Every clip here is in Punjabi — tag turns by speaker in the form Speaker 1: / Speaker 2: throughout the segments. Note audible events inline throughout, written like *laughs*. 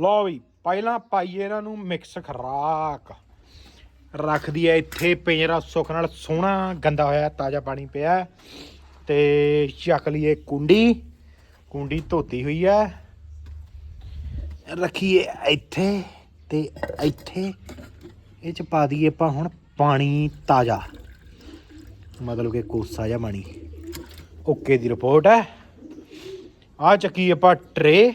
Speaker 1: ਲਓ ਵੀ, ਪਹਿਲਾਂ ਪਾਈਏ ਇਹਨਾਂ ਨੂੰ ਮਿਕਸ ਖਰਾਕ। ਰੱਖਦੀ ਐ ਇੱਥੇ, ਪਿੰਜਰਾ ਸੁੱਖ ਨਾਲ ਸੋਹਣਾ, ਗੰਦਾ ਹੋਇਆ, ਤਾਜ਼ਾ ਪਾਣੀ ਪਿਆ। ਤੇ ਚੱਕ ਲਈਏ ਕੁੰਡੀ। ਕੁੰਡੀ ਧੋਤੀ ਹੋਈ ਹੈ ਰੱਖੀਏ ਇੱਥੇ ਤੇ ਇੱਥੇ। ਇਹ ਚ ਪਾ ਦਈਏ ਆਪਾਂ ਹੁਣ ਪਾਣੀ ਤਾਜ਼ਾ। ਮਤਲਬ ਕਿ ਕੋਸਾ ਜਿਹਾ ਪਾਣੀ। ਓਕੇ ਦੀ ਰਿਪੋਰਟ ਹੈ ਆ ਚੱਕੀ ਆਪਾਂ ਟਰੇ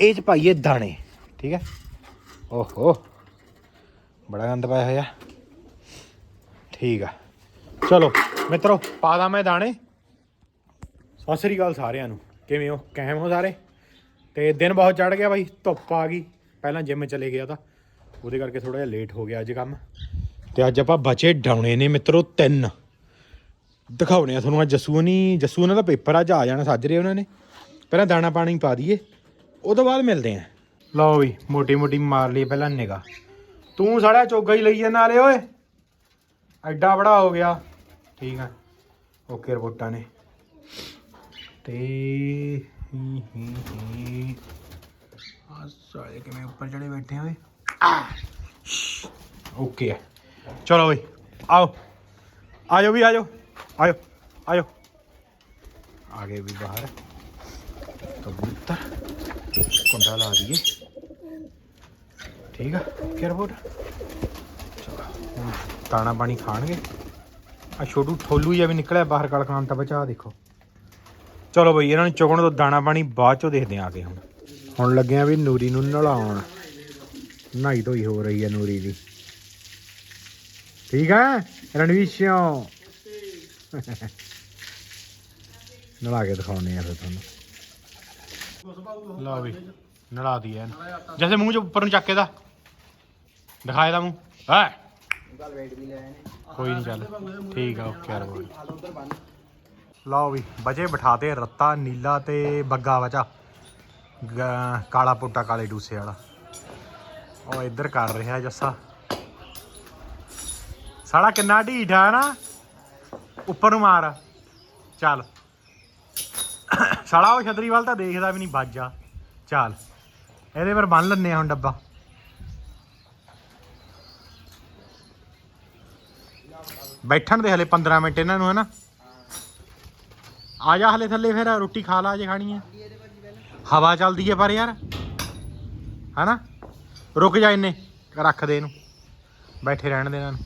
Speaker 1: ਇਹ ਚ ਪਾਈਏ ਦਾਣੇ, ਠੀਕ ਹੈ? ਓਹੋ, ਬੜਾ ਗੰਦ ਪਾਇਆ ਹੋਇਆ। ਠੀਕ ਆ। ਚਲੋ, ਮਿੱਤਰੋ, ਪਾ ਦਾਂ ਮੈਂ ਦਾਣੇ। ਸਤਿ ਸ੍ਰੀ ਅਕਾਲ ਸਾਰਿਆਂ ਨੂੰ। ਕਿਵੇਂ ਹੋ? ਕਾਇਮ ਹੋ ਸਾਰੇ? ਤੇ ਦਿਨ ਬਹੁਤ ਚੜ ਗਿਆ ਬਾਈ, ਧੁੱਪ ਆ ਗਈ। ਪਹਿਲਾਂ ਜਿਮ ਚਲੇ ਗਿਆ ਤਾਂ, ਉਹਦੇ ਕਰਕੇ ਥੋੜਾ ਜਿਹਾ ਲੇਟ ਹੋ ਗਿਆ ਅੱਜ ਕੰਮ। ਤੇ ਅੱਜ ਆਪਾਂ ਬਚੇ ਡਾਉਣੇ ਨੇ ਮਿੱਤਰੋ ਤਿੰਨ। ਦਿਖਾਉਣੇ ਆ ਤੁਹਾਨੂੰ ਅੱਜ ਜੱਸੂ ਨਹੀਂ ਜੱਸੂ ਉਹਨਾਂ ਦਾ ਪੇਪਰ ਅੱਜ ਆ ਜਾਣਾ, ਸੱਜ ਰਹੇ ਉਹਨਾਂ ਨੇ। ਪਹਿਲਾਂ ਦਾਣਾ ਪਾਣੀ ਪਾ ਦਈਏ। ਉਹ ਤੋਂ ਬਾਅਦ ਮਿਲਦੇ ਆ ਲਓ ਵੀ ਮੋਟੀ ਮੋਟੀ ਮਾਰ ਲਈ ਪਹਿਲਾਂ ਨਿਗਾ ਤੂੰ ਸਾਲਿਆ ਚੋਗਾ ਹੀ ਲਈ ਜਾਂਦਾ ਨਾਲੇ ਓਏ ਐਡਾ ਬੜਾ ਹੋ ਗਿਆ ਠੀਕ ਆ ਓਕੇ ਰਿਪੋਰਟਾਂ ਨੇ ਤੇ ਹੀ ਹੀ ਹੀ ਆ ਸਾਲੇ ਕਿਵੇਂ ਉੱਪਰ ਚੜੇ ਬੈਠੇ ਹੋਏ ਓਕੇ ਆ ਚਲੋ ਬਈ ਆਓ ਆਜੋ ਵੀ ਆਜੋ ਆਜੋ ਆਜੋ ਆ ਗਏ ਵੀ ਬਾਹਰ ਕਬੂਤਰ ਕੁੰਡਾ ਲਾ ਦਈਏ। ਠੀਕ ਆ? ਕੀ ਰਿਪੋਰਟ ਚਲੋ ਦਾਣਾ ਪਾਣੀ ਖਾਣਗੇ। ਆ ਛੋਟੂ ਠੋਲੂ ਜਿਹਾ ਵੀ ਨਿਕਲਿਆ ਬਾਹਰ ਕਲਕਾਨ ਤਾਂ ਬਚਾ ਦੇਖੋ। ਚਲੋ ਬਈ, ਇਹਨਾਂ ਨੂੰ ਚੁਗਣ ਤੋਂ ਦਾਣਾ ਪਾਣੀ ਬਾਅਦ ਚੋਂ ਦੇਖਦੇ ਆ ਕੇ ਹੁਣ। ਹੁਣ ਲੱਗਿਆ ਵੀ ਨੂਰੀ ਨੂੰ ਨਲਾਉਣ। ਨਹਾਈ ਧੋਈ ਹੋ ਰਹੀ ਹੈ ਨੂਰੀ ਦੀ ਠੀਕ ਹੈ ਰਣਵੀਰ ਨਲਾ ਕੇ ਦਿਖਾਉਣੇ ਆ ਫਿਰ ਤੁਹਾਨੂੰ। ਲਓ ਵੀ, ਨਲਾ ਦਈਏ ਜੈਸੇ ਮੂੰਹ ਚ ਉੱਪਰ ਨੂੰ ਚੱਕ ਕੇ ਦਾ ਦਿਖਾਏ ਦਾ ਮੂੰਹ। ਹੈ? ਕੋਈ ਨਹੀਂ ਚੱਲ। ਠੀਕ ਆ ਓਕੇ ਯਾਰ ਬੋਲ ਲਓ ਵੀ ਬਜੇ ਬਿਠਾਤੇ ਰੱਤਾ ਨੀਲਾ ਤੇ ਬੱਗਾ ਵਚਾ ਕਾਲਾ ਪੁੱਟਾ, ਕਾਲੇ ਡੂਸੇ ਵਾਲਾ। ਉਹ ਇੱਧਰ ਕਰ ਰਿਹਾ ਜੱਸਾ। ਸਾਲਾ ਕਿੰਨਾ ਢੀਠ ਆ ਨਾ। ਉੱਪਰ ਨੂੰ ਮਾਰ। ਚੱਲ। ਸਾਲਾ ਉਹ ਛਤਰੀ ਤਾਂ ਦੇਖਦਾ ਵੀ ਨਹੀਂ, ਬਾਜਾ। ਚੱਲ, ਇਹਦੇ ਪਰ ਬੰਨ ਲੈਨੇ ਆ ਹੁਣ ਡੱਬਾ। ਬੈਠਣ ਦੇ ਹਲੇ 15 ਮਿੰਟ ਇਹਨਾਂ ਨੂੰ, ਹਨਾ? ਆ ਜਾ ਹਲੇ ਥੱਲੇ ਫਿਰ, ਰੋਟੀ ਖਾ ਲਾ ਜੇ ਖਾਣੀ ਹੈ ਹਵਾ ਚੱਲਦੀ ਹੈ ਪਰ ਯਾਰ, ਹਨਾ? ਰੁਕ ਜਾ ਇੰਨੇ, ਰੱਖ ਦੇ ਇਹਨੂੰ। ਬੈਠੇ ਰਹਿਣ ਦੇ ਇਹਨਾਂ ਨੂੰ।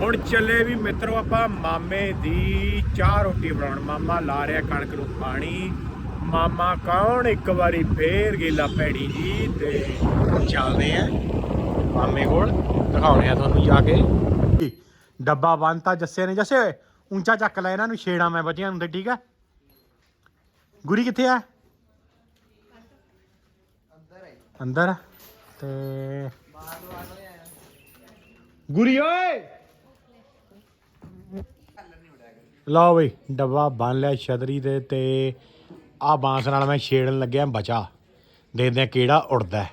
Speaker 1: ਹੁਣ ਚੱਲੇ ਵੀ ਮਿੱਤਰੋ ਆਪਾਂ ਮਾਮੇ ਦੀ ਚਾਹ ਰੋਟੀ ਬਣਾਉਣ। ਮਾਮਾ ਲਾ ਰਿਹਾ ਕਣਕ ਨੂੰ ਪਾਣੀ। ਮਾਮਾ ਕੌਣ? ਇੱਕ ਵਾਰੀ ਫੇਰ ਗੇਲਾ ਪੈੜੀ ਜੀ ਤੇ ਚੱਲਦੇ ਆ ਮਾਮੇ ਕੋਲ। ਦਿਖਾਉਣੇ ਆ ਤੁਹਾਨੂੰ ਜਾ ਕੇ। ਡੱਬਾ ਬੰਨਤਾ ਜੱਸੇ ਨੇ। ਜੱਸੇ ਉੱਚਾ ਚੱਕ ਲੈ ਇਹਨਾਂ ਨੂੰ, ਛੇੜਾ ਮੈਂ ਬੱਚਿਆਂ ਨੂੰ ਤੇ, ਠੀਕ ਆ? ਗੁਰੀ ਕਿੱਥੇ ਆ? ਅੰਦਰ ਤੇ ਗੁਰੀ ਓਏ! ਲਓ ਬਈ, ਡੱਬਾ ਬੰਨ ਲਿਆ ਛਤਰੀ ਦੇ ਤੇ ਆ ਬਾਂਸ ਨਾਲ ਮੈਂ ਛੇੜਨ ਲੱਗਿਆ, ਬਚਾ। ਦੇਖਦੇ ਆ ਕਿਹੜਾ ਉੜਦਾ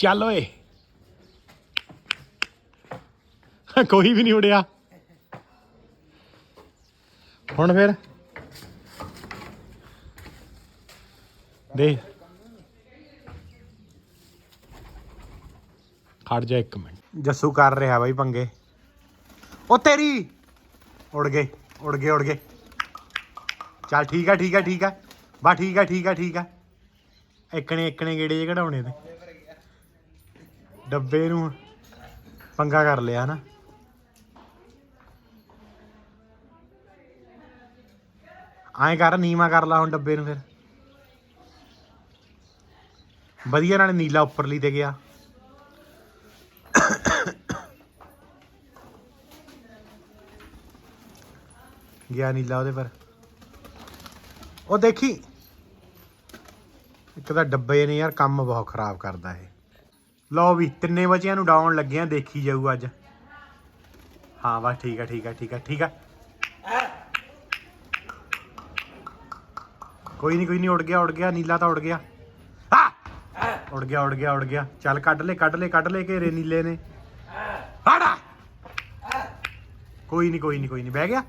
Speaker 1: ਚੱਲ ਓਏ। ਕੋਈ ਵੀ ਨਹੀਂ ਉੜਿਆ। ਹੁਣ ਫਿਰ? ਦੇ ਖੜ ਜਾ ਇੱਕ ਮਿੰਟ। ਜੱਸੂ ਕਰ ਰਿਹਾ ਬਾਈ ਪੰਗੇ। ਉਹ ਤੇਰੀ ਉੜ ਗਏ ਉੜ ਗਏ ਉੜ ਗਏ। ਚੱਲ ਠੀਕ ਆ ਠੀਕ ਆ ਠੀਕ ਆ। ਬਾ ਠੀਕ ਆ ਠੀਕ ਆ ਠੀਕ ਆ। ਇੱਕਣੇ ਇੱਕਣੇ ਗੇੜੇ ਜੇ ਕਢਾਉਣੇ ਤੇ। ਡੱਬੇ ਨੂੰ ਪੰਗਾ ਕਰ ਲਿਆ ਨਾ। ਐਂ ਕਰ, ਨੀਵਾ ਕਰ ਲਾ ਹੁਣ ਡੱਬੇ ਨੂੰ ਫਿਰ। ਵਧੀਆ ਨਾਲ ਨੀਲਾ ਉੱਪਰਲੀ ਤੇ ਗਿਆ। ਗਿਆ ਨੀਲਾ ਉਹਦੇ ਪਰ। ਉਹ ਦੇਖੀ। ਇੱਕ ਤਾਂ ਡੱਬੇ ਨੇ ਯਾਰ, ਕੰਮ ਬਹੁਤ ਖਰਾਬ ਕਰਦਾ ਇਹ। ਲਓ ਵੀ, ਤਿੰਨੇ ਬੱਚਿਆਂ ਨੂੰ ਡਾਉਣ ਲੱਗੇ ਆ, ਦੇਖੀ ਜਾਊ ਅੱਜ। ਹਾਂ, ਬਸ ਠੀਕ ਆ ਠੀਕ ਆ ਠੀਕ ਆ ਠੀਕ ਆ। ਕੋਈ ਨਹੀਂ ਕੋਈ ਨਹੀਂ ਉੜ ਗਿਆ ਉੜ ਗਿਆ, ਨੀਲਾ ਤਾਂ ਉੜ ਗਿਆ। ਆ! ਉੜ ਗਿਆ ਉੜ ਗਿਆ ਉੜ ਗਿਆ। ਚੱਲ ਕੱਢ ਲੈ ਕੱਢ ਲੈ ਕੱਢ ਲੈ ਘੇਰੇ ਨੀਲੇ ਨੇ। ਹਾੜਾ ਕੋਈ ਨਹੀਂ ਕੋਈ ਨਹੀਂ ਕੋਈ ਨਹੀਂ ਬਹਿ ਗਿਆ।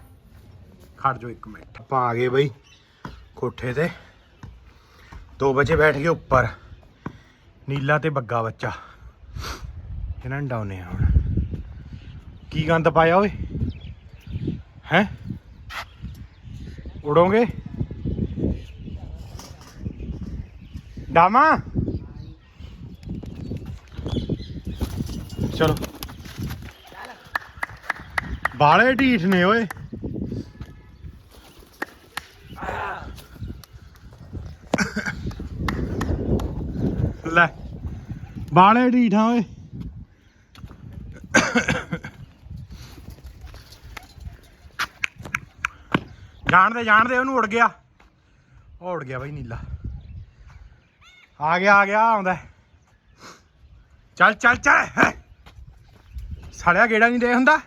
Speaker 1: ਖੜ ਜਾਓ ਇੱਕ ਮਿੰਟ। ਆਪਾਂ ਆ ਗਏ ਬਈ ਕੋਠੇ ਤੇ। ਦੋ ਵਜੇ ਬੈਠ ਗਏ ਉੱਪਰ। ਨੀਲਾ ਤੇ ਬੱਗਾ ਬੱਚਾ। ਇਹਨਾਂ ਨੂੰ ਡਾਉਨੇ ਆ ਹੁਣ। ਕੀ ਗੰਦ ਪਾਇਆ ਓਏ? ਹੈ? ਉਡੋਗੇ? ਡਾਮਾ? ਚਲੋ। ਬਾਲੇ ਢੀਠ ਨੇ ਓਏ। ਲੈ। ਬਾਲੇ ਢੀਠਾਂ ਓਏ। ਜਾਣਦੇ ਜਾਣਦੇ, ਉਹਨੂੰ ਉੜ ਗਿਆ। ਉਹ ਉੜ ਗਿਆ ਬਈ ਨੀਲਾ। ਆ ਗਿਆ ਆ ਗਿਆ, ਆਉਂਦਾ ਚੱਲ ਚੱਲ ਚੱਲ, ਹੈ। ਸਾਲਿਆ ਗੇੜਾ ਨਹੀਂ ਦੇ ਹੁੰਦਾ।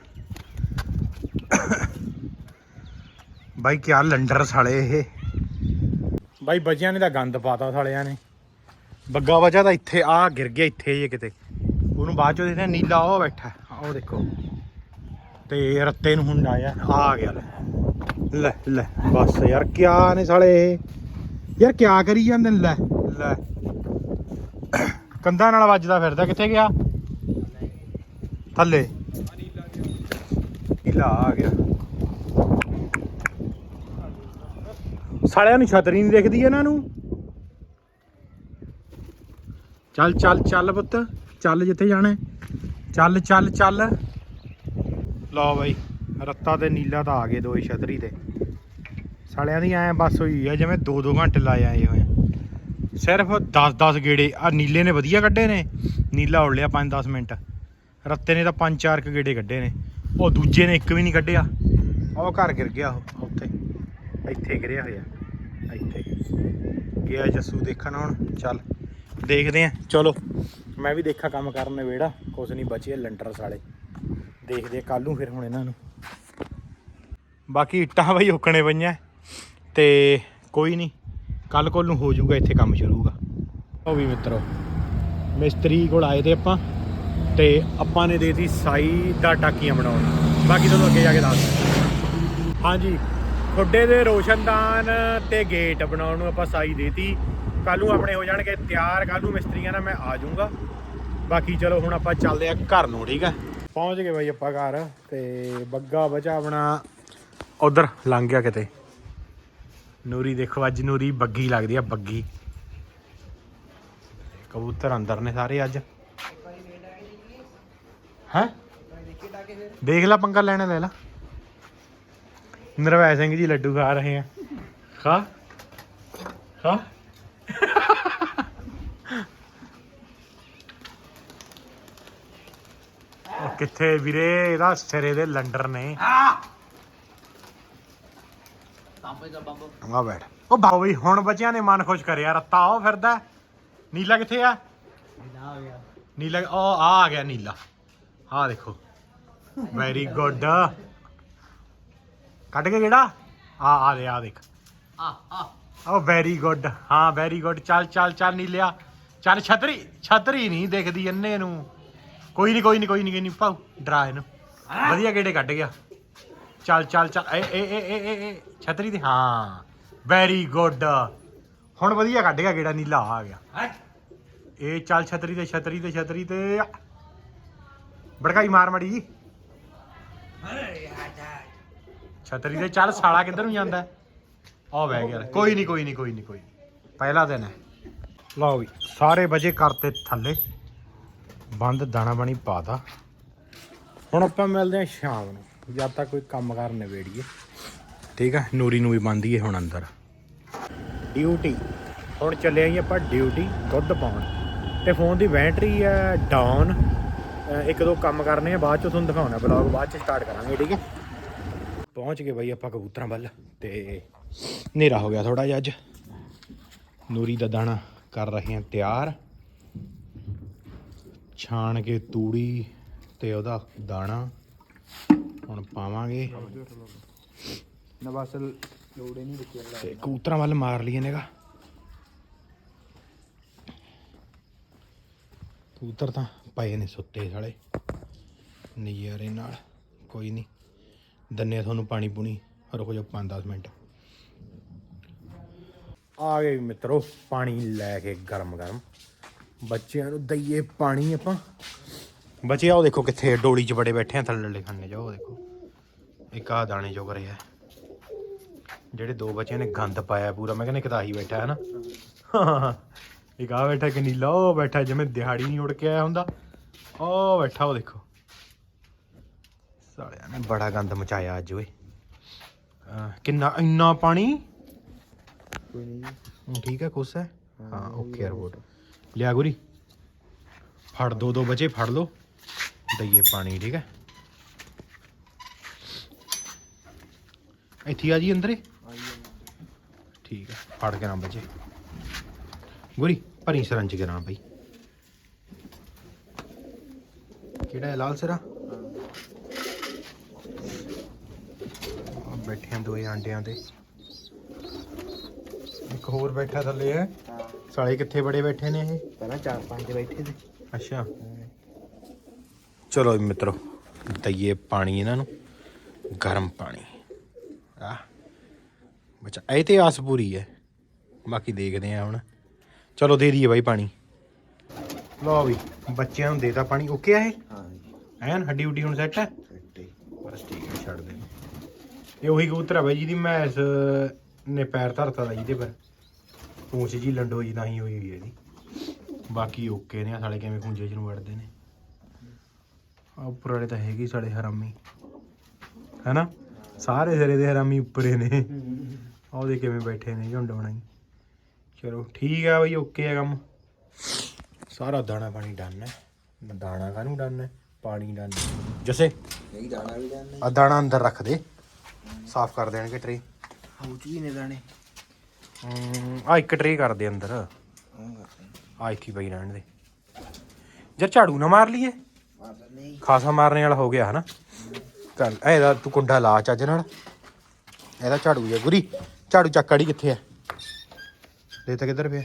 Speaker 1: ਬਾਈ ਕਿਆ ਲੰਡਰ ਸਾਲੇ ਇਹ। ਬਾਈ ਬੱਚਿਆਂ ਨੇ ਤਾਂ ਗੰਦ ਪਾਤਾ ਸਾਲਿਆਂ ਨੇ। ਬੱਗਾ ਵਜਾ ਤਾਂ ਇੱਥੇ ਆ, ਗਿਰ ਗਿਆ ਇੱਥੇ ਜੇ ਕਿਤੇ। ਉਹਨੂੰ ਬਾਅਦ ਚੋਂ ਦੇਖਦੇ ਨੀਲਾ ਉਹ ਬੈਠਾ। ਉਹ ਦੇਖੋ। ਤੇ ਰੱਤੇ ਨੂੰ ਹੁਣ ਆਇਆ। ਆ ਗਿਆ ਲੈ। ਲੈ ਲੈ। ਬਸ ਯਾਰ, ਕਿਆ ਨੇ ਸਾਲੇ। ਯਾਰ, ਕਿਆ ਕਰੀ ਜਾਂਦੇ ਲੈ ਲੈ। ਕੰਧਾਂ ਨਾਲ ਵੱਜਦਾ ਫਿਰਦਾ। ਕਿੱਥੇ ਗਿਆ? ਥੱਲੇ। ਨੀਲਾ, ਆ ਗਿਆ। ਸਾਲਿਆਂ ਨੂੰ ਛਤਰੀ ਨਹੀਂ ਦਿਖਦੀ ਇਹਨਾਂ ਨੂੰ। ਚੱਲ ਚੱਲ ਚੱਲ ਪੁੱਤ। ਚੱਲ ਜਿੱਥੇ ਜਾਣਾ ਚੱਲ ਚੱਲ ਚੱਲ। ਲਓ ਬਾਈ, ਰੱਤਾ ਤੇ ਨੀਲਾ ਤਾਂ ਆ ਗਏ ਦੋਏ ਛਤਰੀ ਤੇ। ਸਾਲਿਆਂ ਦੀ ਐ ਬਸ ਹੋਈ ਆ, ਜਿਵੇਂ 2-2 ਘੰਟੇ ਲਾਏ ਆਏ ਹੋਏ ਸਿਰਫ 10-10 ਗੇੜੇ ਆ ਨੀਲੇ ਨੇ ਵਧੀਆ ਕੱਢੇ ਨੇ। ਨੀਲਾ ਉੜ ਲਿਆ 5-10 ਮਿੰਟ। ਰੱਤੇ ਨੇ ਤਾਂ 5-4 ਕ ਗੇੜੇ ਕੱਢੇ ਨੇ। ਉਹ ਦੂਜੇ ਨੇ ਇੱਕ ਵੀ ਨਹੀਂ ਕੱਢਿਆ। ਉਹ ਘਰ ਗਿਰ ਗਿਆ ਉੱਥੇ। ਇੱਥੇ ਗਿਰਿਆ ਹੋਇਆ। ਇੱਥੇ। ਗਿਆ ਜੱਸੂ ਦੇਖਣ ਹੁਣ। ਚੱਲ। ਦੇਖਦੇ ਆ ਚਲੋ। ਮੈਂ ਵੀ ਦੇਖਾ ਕੰਮ ਕਰਨ ਵੇੜਾ ਕੁਛ ਨਹੀਂ ਬਚੇ ਲੰਟਰ ਸਾਲੇ। ਦੇਖਦੇ ਕੱਲ ਨੂੰ ਫਿਰ ਹੁਣ ਇਹਨਾਂ ਨੂੰ। ਬਾਕੀ ਇੱਟਾਂ ਬਈ ਓਕਣੇ ਪਈਆਂ। ਤੇ ਕੋਈ ਨਹੀਂ ਕੱਲ ਕੋਲ ਨੂੰ ਹੋ ਜਾਊਗਾ, ਇੱਥੇ ਕੰਮ ਸ਼ੁਰੂ ਹੋਊਗਾ। ਉਹ ਵੀ ਮਿੱਤਰੋ, ਮਿਸਤਰੀ ਕੋਲ ਆਏ ਤੇ ਆਪਾਂ। ਤੇ ਆਪਾਂ ਨੇ ਦੇਤੀ ਸਾਈ ਦਾ ਟਾਕੀਆਂ ਬਣਾਉਣ। ਬਾਕੀ ਤੁਹਾਨੂੰ ਅੱਗੇ ਜਾ ਕੇ ਦੱਸ ਹਾਂਜੀ, ਖੁੱਡੇ ਦੇ ਰੋਸ਼ਨਦਾਨ ਤੇ ਗੇਟ ਬਣਾਉਣ ਨੂੰ ਆਪਾਂ ਸਾਈ ਦੇਤੀ। ਕੱਲ ਨੂੰ ਆਪਣੇ ਹੋ ਜਾਣਗੇ, ਤਿਆਰ ਕੱਲ ਨੂੰ ਮਿਸਤਰੀਆਂ ਨਾਲ ਮੈਂ ਆ ਜਾਊਂਗਾ। ਬਾਕੀ ਚਲੋ ਹੁਣ ਆਪਾਂ ਚੱਲਦੇ ਆ ਘਰ ਨੂੰ, ਠੀਕ ਆ? ਪਹੁੰਚ ਗਏ ਬਾਈ ਆਪਾਂ ਘਰ ਤੇ ਬੱਗਾ ਬਚਾ ਆਪਣਾ ਉਧਰ ਲੰਘ ਗਿਆ ਕਿਤੇ। ਨੂਰੀ ਦੇਖੋ, ਅੱਜ ਨੂਰੀ ਬੱਗੀ ਲੱਗਦੀ ਆ, ਬੱਗੀ। ਕਬੂਤਰ ਅੰਦਰ ਨੇ ਸਾਰੇ ਅੱਜ। ਹੈ? ਦੇਖ ਲੈ ਪੰਗਾ ਲੈਣਾ, ਲੈ ਲਾ। ਨਰਵੈ ਸਿੰਘ ਜੀ ਲੱਡੂ ਖਾ ਰਹੇ ਆ। ਖਾ? ਖਾ? ਕਿੱਥੇ ਵੀਰੇ? ਇਹਦਾ ਸਿਰੇ ਦੇ ਲੰਡਰ ਨੇ। ਆ ਬੈਠ। ਉਹ ਬਾਬਾ ਬਈ ਹੁਣ ਬੱਚਿਆਂ ਨੇ ਮਨ ਖੁਸ਼ ਕਰਿਆ, ਰੱਤਾ ਉਹ ਫਿਰਦਾ। ਨੀਲਾ ਕਿੱਥੇ ਆ? ਨੀਲਾ ਉਹ ਆ ਆ ਗਿਆ ਨੀਲਾ। ਆ ਦੇਖੋ। ਵੈਰੀ ਗੁੱਡ ਕੱਢ ਕੇ ਕਿਹੜਾ? ਆ ਆ ਦੇ, ਆ ਦੇਖ।
Speaker 2: ਆ ਆ
Speaker 1: ਓ ਵੈਰੀ ਗੁੱਡ ਹਾਂ ਵੈਰੀ ਗੁੱਡ ਚੱਲ ਚੱਲ ਚੱਲ ਨੀਲਿਆ। ਚੱਲ ਛਤਰੀ ਛਤਰੀ ਨਹੀਂ ਦਿਖਦੀ ਅੰਨੇ ਨੂੰ। ਕੋਈ ਨਹੀਂ ਕੋਈ ਨਹੀਂ ਕੋਈ ਨਹੀਂ ਕੋਈ ਨਹੀਂ ਪਾਉ ਡਰਾ ਇਹਨੂੰ। ਵਧੀਆ ਗੇੜੇ ਕੱਢ ਗਿਆ। ਚੱਲ ਚੱਲ ਚੱਲ ਏ ਏ ਏ ਏ ਏ, ਏ ਛਤਰੀ ਤੇ ਹਾਂ। ਵੈਰੀ ਗੁੱਡ ਹੁਣ ਵਧੀਆ ਕੱਢ ਗਿਆ ਗੇੜਾ ਨੀਲਾ ਆ ਗਿਆ। ਇਹ ਚੱਲ ਛਤਰੀ ਤੇ ਛਤਰੀ ਤੇ ਛਤਰੀ ਤੇ। ਬੜਕਾਈ ਮਾਰ ਮੜੀ ਜੀ। ਛਤਰੀ ਤੇ ਚੱਲ ਸਾਲਾ ਕਿੱਧਰ ਨੂੰ ਜਾਂਦਾ? ਆ ਬਹਿ ਗਿਆ। ਕੋਈ ਨਹੀਂ ਕੋਈ ਨਹੀਂ ਕੋਈ ਨਹੀਂ ਕੋਈ ਨੀ। ਪਹਿਲਾ ਦਿਨ ਹੈ। ਲਓ ਵੀ ਸਾਰੇ ਵਜੇ ਕਰਤੇ ਥੱਲੇ। ਬੰਦ ਦਾਣਾ ਬਣੀ ਪਾਤਾ ਹੁਣ ਆਪਾਂ ਮਿਲਦੇ ਹਾਂ ਸ਼ਾਮ ਨੂੰ, ਜਦ ਤੱਕ ਕੋਈ ਕੰਮ ਕਾਰ ਨਿਬੇੜੀਏ। ਠੀਕ ਆ, ਨੂਰੀ ਨੂੰ ਵੀ ਹੈ ਹੁਣ ਅੰਦਰ। ਡਿਊਟੀ ਹੁਣ ਚੱਲੇ ਆਈ ਆਪਾਂ ਡਿਊਟੀ ਦੁੱਧ ਪਾਉਣ। ਤੇ ਫੋਨ ਦੀ ਬੈਟਰੀ ਹੈ ਡਾਊਨ ਇੱਕ ਦੋ ਕੰਮ ਕਰਨੇ ਆ, ਬਾਅਦ ਚ ਤੁਹਾਨੂੰ ਦਿਖਾਉਣਾ ਬਲੌਗ ਬਾਅਦ ਚ ਸਟਾਰਟ ਕਰਾਂਗੇ, ਠੀਕ ਹੈ ਪਹੁੰਚ ਗਏ ਬਾਈ ਆਪਾਂ ਕਬੂਤਰਾਂ ਵੱਲ, ਤੇ ਹਨੇਰਾ ਹੋ ਗਿਆ ਥੋੜਾ ਜਿਹਾ ਅੱਜ। ਨੂਰੀ ਦਾ ਦਾਣਾ ਕਰ ਰਹੇ ਹਾਂ ਤਿਆਰ। ਛਾਣ ਕੇ ਤੂੜੀ ਤੇ ਉਹਦਾ ਦਾਣਾ ਹੁਣ ਪਾਵਾਂਗੇ।
Speaker 2: ਨਾ ਬਸ ਲੋੜੇ ਨਹੀਂ ਦਿੱਤੀ
Speaker 1: ਤੇ ਕਬੂਤਰਾਂ ਵੱਲ ਮਾਰ ਲਈਏ ਨੇਗਾ ਕਬੂਤਰ ਤਾਂ ਪਏ ਨੇ ਸੁੱਤੇ ਸਾਲੇ ਨਜ਼ਾਰੇ ਨਾਲ ਕੋਈ ਨਹੀਂ। ਦੰਨੇ ਤੁਹਾਨੂੰ ਪਾਣੀ ਪੂਣੀ ਰੁਕ ਜਾਓ 5-10 ਮਿੰਟ। ਆ ਗਏ ਮਿੱਤਰੋ ਪਾਣੀ ਲੈ ਕੇ ਗਰਮ ਗਰਮ ਬੱਚਿਆਂ ਨੂੰ ਦਈਏ ਪਾਣੀ ਆਪਾਂ। ਬੱਚੇ ਆਓ ਦੇਖੋ ਕਿੱਥੇ ਡੋਲੀ 'ਚ ਬੜੇ ਬੈਠੇ ਆ ਥੱਲੇ ਖੰਨੇ ਜਾਓ ਦੇਖੋ। ਇੱਕ ਆ ਦਾਣੇ ਚੁਗ ਰਹੇ ਜਿਹੜੇ ਦੋ ਬੱਚਿਆਂ ਨੇ ਗੰਦ ਪਾਇਆ ਪੂਰਾ ਮੈਂ ਕਹਿੰਦਾ ਇੱਕ ਤਾਂ ਆਹੀ ਬੈਠਾ ਹੈ ਨਾ। *laughs* ਇੱਕ ਆ ਬੈਠਾ ਕਿ ਨੀਲਾ ਉਹ ਬੈਠਾ ਜਿਵੇਂ ਦਿਹਾੜੀ ਨਹੀਂ ਉੜ ਕੇ ਆਇਆ ਹੁੰਦਾ। ਉਹ ਬੈਠਾ ਉਹ ਦੇਖੋ। ਸਾਲਿਆਂ ਨੇ ਬੜਾ ਗੰਦ ਮਚਾਇਆ ਅੱਜ ਓਏ। ਕਿੰਨਾ ਇੰਨਾ ਪਾਣੀ?
Speaker 2: ਕੋਈ ਨਹੀਂ।
Speaker 1: ਹੁਣ ਠੀਕ ਹੈ ਕੁਛ ਹੈ? ਹਾਂ ਓਕੇ ਰਿਪੋਰਟ ਲਿਆ ਗੁਰੀ। ਫੜ ਦੋ ਦੋ ਬਚੇ, ਫੜ ਲਓ। ਦਈਏ ਪਾਣੀ, ਠੀਕ ਹੈ। ਇੱਥੇ ਆ ਜੀ ਅੰਦਰੇ? ਠੀਕ ਹੈ, ਫੜ ਕੇ ਨਾ ਬਚੇ। ਗੁਰੀ, ਭਰੀ ਸਰੰਜ ਕੇ ਨਾ ਬਈ। ਕਿਹੜਾ ਹੈ, ਲਾਲ ਸਿਰਾ? ਬੈਠੇ ਆ ਦੋਏ ਆਂਡਿਆਂ ਤੇ। ਇੱਕ ਹੋਰ ਬੈਠਾ ਥੱਲੇ ਹੈ।
Speaker 2: ਹਾਂ।
Speaker 1: ਸਾਲੇ ਕਿੱਥੇ ਬੜੇ ਬੈਠੇ ਨੇ ਇਹ?
Speaker 2: ਪਹਿਲਾਂ ਚਾਰ ਪੰਜ ਬੈਠੇ ਤੇ
Speaker 1: ਅੱਛਾ। ਚਲੋ ਮਿੱਤਰੋ ਦਈਏ ਪਾਣੀ ਇਹਨਾਂ ਨੂੰ। ਗਰਮ ਪਾਣੀ। ਆ ਬੱਚਾ ਇਹ ਤੇ ਆਸ ਪੂਰੀ ਹੈ। ਬਾਕੀ ਦੇਖਦੇ ਆ ਹੁਣ। ਚਲੋ ਦੇ ਦਈਏ ਬਾਈ ਪਾਣੀ। ਲਓ ਵੀ ਬੱਚਿਆਂ ਨੂੰ ਦੇਤਾ ਪਾਣੀ। ਓਕੇ ਆ ਇਹ?
Speaker 2: ਹਾਂ
Speaker 1: ਐਨ ਹੱਡੀ ਉੱਡੀ ਹੁਣ ਸੈੱਟ ਹੈ?
Speaker 2: ਸੈੱਟ ਹੀ।
Speaker 1: ਬਸ ਠੀਕ ਹੈ ਛੱਡ ਦੇ। ਇਹ ਉਹੀ ਕਬੂਤਰ ਆ ਬਾਈ ਜਿਹਦੀ ਮੈਸ ਨੇ ਪੈਰ ਧਰਤਾ ਦਾ ਜਿਹਦੇ ਪਰ। ਪੂੰਛ ਜੀ ਲੰਡੋ ਜੀ ਨਹੀਂ ਹੋਈ ਹੋਈ ਹੈ ਇਹਦੀ ਬਾਕੀ ਓਕੇ ਨੇ ਸਾਲੇ ਕਿਵੇਂ ਖੁੰਝੇ ਚ ਨੂੰ ਵੜਦੇ ਨੇ। ਆ ਉੱਪਰ ਵਾਲੇ ਤਾਂ ਹੈਗੇ ਹੀ ਸਾਲੇ ਹਰਾਮੀ। ਹੈਨਾ? ਸਾਰੇ ਸਿਰੇ ਦੇ ਹਰਾਮੀ ਉੱਪਰੇ ਨੇ। ਆਹ ਉਹਦੇ ਕਿਵੇਂ ਬੈਠੇ ਨੇ ਝੁੰਡ ਬਣਾਈ ਚਲੋ ਠੀਕ ਆ ਬਈ ਓਕੇ ਆ ਕੰਮ। ਸਾਰਾ ਦਾਣਾ ਪਾਣੀ ਡਨ ਹੈ। ਦਾਣਾ ਕਾਹਨੂੰ ਡਨ ਹੈ? ਪਾਣੀ ਡਨ ਜਸੇ
Speaker 2: ਨਹੀਂ ਦਾਣਾ ਵੀ ਦਾਣਾ
Speaker 1: ਆ ਦਾਣਾ ਅੰਦਰ ਰੱਖ ਦੇ। ਸਾਫ਼ ਕਰ ਦੇਣਗੇ ਟਰੇ।
Speaker 2: ਹਾਉ ਚ ਵੀ ਨੇ ਦਾਣੇ।
Speaker 1: ਆ ਇੱਕ ਟਰੇ ਕਰ ਦੇ ਅੰਦਰ। ਆ ਇੱਥੇ ਪਈ ਰਹਿਣ ਦੇ। ਜਰ ਝਾੜੂ ਨਾ ਮਾਰ ਲਈਏ। ਖਾਸਾ ਮਾਰਨੇ ਵਾਲਾ ਹੋ ਗਿਆ ਹਨਾ? ਚੱਲ ਇਹਦਾ ਤੂੰ ਕੁੰਡਾ ਲਾ ਚੱਜ ਨਾਲ। ਇਹਦਾ ਝਾੜੂ ਹੈ ਗੁਰੀ ਝਾੜੂ ਚੱਕ ਅੜੀ ਕਿੱਥੇ ਹੈ ਦੇ ਤਾਂ ਕਿੱਧਰ ਪਿਆ?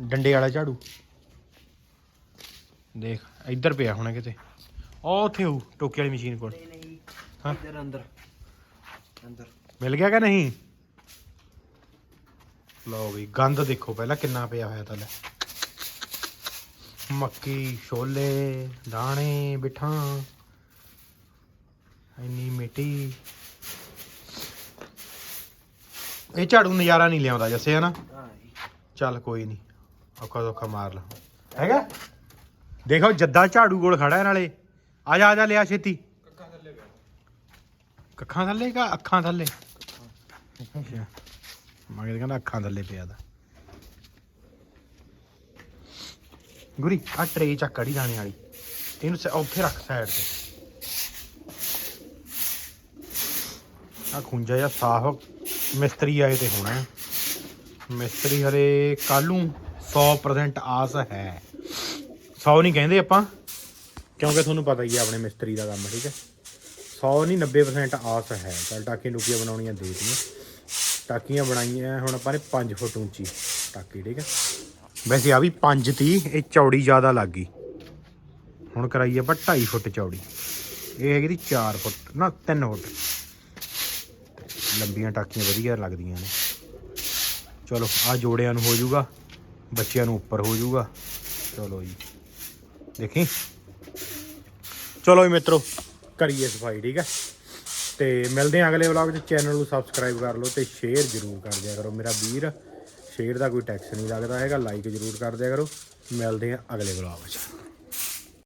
Speaker 1: ਡੰਡੇ ਵਾਲਾ ਝਾੜੂ। ਦੇਖ ਇੱਧਰ ਪਿਆ ਹੋਣਾ ਕਿਤੇ। ਉਹ ਉੱਥੇ ਹੋ ਟੋਕੇ ਵਾਲੀ ਮਸ਼ੀਨ ਕੋਲ।
Speaker 2: ਨਹੀਂ ਨਹੀਂ
Speaker 1: ਹਾਂ।
Speaker 2: ਇੱਧਰ ਅੰਦਰ। ਅੰਦਰ।
Speaker 1: ਮਿਲ ਗਿਆ ਕਿ ਨਹੀਂ? ਲਓ ਵੀ ਗੰਦ ਦੇਖੋ ਪਹਿਲਾਂ ਕਿੰਨਾ ਪਿਆ ਹੋਇਆ ਤਾਂ ਲੈ ਮੱਕੀ ਛੋਲੇ ਦਾਣੇ ਬਿਠਾਂ ਇੰਨੀ ਮਿੱਟੀ। ਇਹ ਝਾੜੂ ਨਜ਼ਾਰਾ ਨਹੀਂ ਲਿਆਉਂਦਾ ਜੱਸੇ ਹਨਾ? ਚੱਲ ਕੋਈ ਨਹੀਂ ਔਖਾ ਸੌਖਾ ਮਾਰ ਲਾ। ਹੈਗਾ? ਦੇਖੋ ਜੱਦਾ ਝਾੜੂ ਕੋਲ ਖੜਾ ਹੈ ਨਾਲੇ। ਆ ਜਾ ਆ ਜਾ ਲਿਆ ਛੇਤੀ। ਕੱਖਾਂ ਥੱਲੇ ਕਾ ਅੱਖਾਂ ਥੱਲੇ। ਅੱਛਾ। ਮੈਂ ਕਹਿੰਦਾ ਅੱਖਾਂ ਥੱਲੇ ਪਿਆ ਦਾ ਗੁਰੀ ਆ ਟਰੇ ਚੱਕ ਕੜੀ ਦਾਣੇ ਵਾਲੀ। ਇਹਨੂੰ ਸ- ਉੱਥੇ ਰੱਖ ਸਾਈਡ ਤੇ। ਆ ਖੁੰਝਾ ਜਿਹਾ ਸਾਫ਼ ਮਿਸਤਰੀ ਆਏ ਤੇ ਹੋਣਾ। ਹੈ। ਮਿਸਤਰੀ ਹਰੇ ਕੱਲੂ 100% ਆਸ ਹੈ। 100 ਨਹੀਂ ਕਹਿੰਦੇ ਆਪਾਂ, ਕਿਉਂਕਿ ਤੁਹਾਨੂੰ ਪਤਾ ਹੀ ਹੈ ਆਪਣੇ ਮਿਸਤਰੀ ਦਾ ਕੰਮ, ਠੀਕ ਹੈ। 100 ਨਹੀਂ 90% ਆਸ ਹੈ। ਚਲ ਟਾਕੀਆਂ ਟੁਕੀਆਂ ਬਣਾਉਣੀਆਂ ਦੇ ਦਿੱਤੀਆਂ ਟਾਕੀਆਂ ਬਣਾਈਆਂ, ਹੁਣ ਆਪਾਂ ਨੇ 5 ਫੁੱਟ ਉੱਚੀ ਟਾਕੀ, ਠੀਕ ਹੈ? ਵੈਸੇ ਆ ਵੀ 5 ਤੀ, ਇਹ ਚੌੜੀ ਜ਼ਿਆਦਾ ਲੱਗ ਗਈ। ਹੁਣ ਕਰਾਈ ਆਪਾਂ 2.5 ਫੁੱਟ ਚੌੜੀ। ਇਹ ਹੈਗੀ ਦੀ 4 ਫੁੱਟ, ਨਾ 3 ਫੁੱਟ। ਲੰਬੀਆਂ ਟਾਕੀਆਂ ਵਧੀਆ ਲੱਗਦੀਆਂ ਨੇ। ਚਲੋ, ਆ ਜੋੜਿਆਂ ਨੂੰ ਹੋ ਜਾਊਗਾ, ਬੱਚਿਆਂ ਨੂੰ ਉੱਪਰ ਹੋ ਜਾਊਗਾ। ਚਲੋ ਜੀ। ਦੇਖੀ? ਚਲੋ ਜੀ ਮਿੱਤਰੋ, ਕਰੀਏ ਸਫ਼ਾਈ, ਠੀਕ ਹੈ? ਤੇ ਮਿਲਦੇ ਹਾਂ ਅਗਲੇ ਵਲੌਗ 'ਚ। ਚੈਨਲ ਨੂੰ ਸਬਸਕ੍ਰਾਈਬ ਕਰ ਲਓ ਤੇ ਸ਼ੇਅਰ ਜ਼ਰੂਰ ਕਰ ਦਿਆ ਕਰੋ ਮੇਰਾ ਵੀਰ। ਸ਼ੇਅਰ ਦਾ ਕੋਈ ਟੈਕਸ ਨਹੀਂ ਲੱਗਦਾ ਹੈਗਾ ਲਾਈਕ ਜ਼ਰੂਰ ਕਰ ਦਿਆ ਕਰੋ। ਮਿਲਦੇ ਹਾਂ ਅਗਲੇ ਵਲੌਗ 'ਚ।